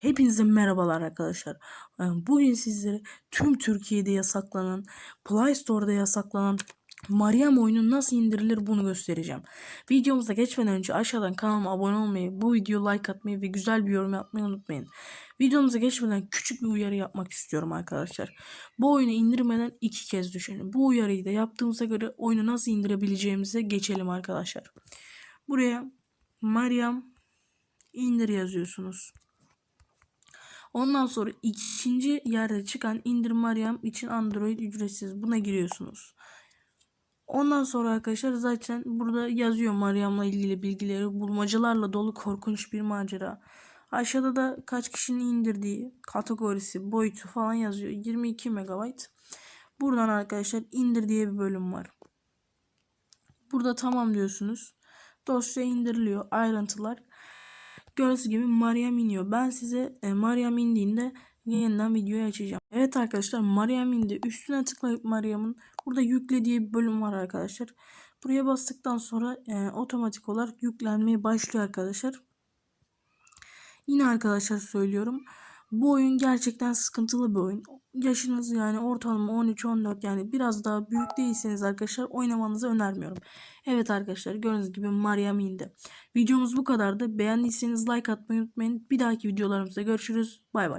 Hepinize merhabalar arkadaşlar. Ee, Bugün sizlere tüm Türkiye'de yasaklanan, Play Store'da yasaklanan Mariam oyunu nasıl indirilir bunu göstereceğim. Videomuza geçmeden önce aşağıdan kanalıma abone olmayı, bu videoyu like atmayı ve güzel bir yorum yapmayı unutmayın. Videomuza geçmeden küçük bir uyarı yapmak istiyorum arkadaşlar. Bu oyunu indirmeden iki kez düşünün. Bu uyarıyı da yaptığımıza göre oyunu nasıl indirebileceğimize geçelim arkadaşlar. Buraya Mariam indir yazıyorsunuz. Ondan sonra ikinci yerde çıkan indir Mariam için Android ücretsiz. Buna giriyorsunuz. Ondan sonra arkadaşlar zaten burada yazıyor Mariam'la ilgili bilgileri. Bulmacalarla dolu korkunç bir macera. Aşağıda da kaç kişinin indirdiği kategorisi, boyutu falan yazıyor. 22 MB. Buradan arkadaşlar indir diye bir bölüm var. Burada tamam diyorsunuz. Dosya indiriliyor. Ayrıntılar. Gördüğünüz gibi Mariam iniyor. Ben size e, Mariam indiğinde yeniden videoyu açacağım. Evet arkadaşlar Mariam indi. Üstüne tıklayıp Mariam'ın burada yükle diye bir bölüm var arkadaşlar. Buraya bastıktan sonra e, otomatik olarak yüklenmeye başlıyor arkadaşlar. Yine arkadaşlar söylüyorum. Bu oyun gerçekten sıkıntılı bir oyun. Yaşınız yani ortalama 13-14 yani biraz daha büyük değilseniz arkadaşlar oynamanızı önermiyorum. Evet arkadaşlar gördüğünüz gibi Mariam indi. Videomuz bu kadardı. Beğendiyseniz like atmayı unutmayın. Bir dahaki videolarımızda görüşürüz. Bay bay.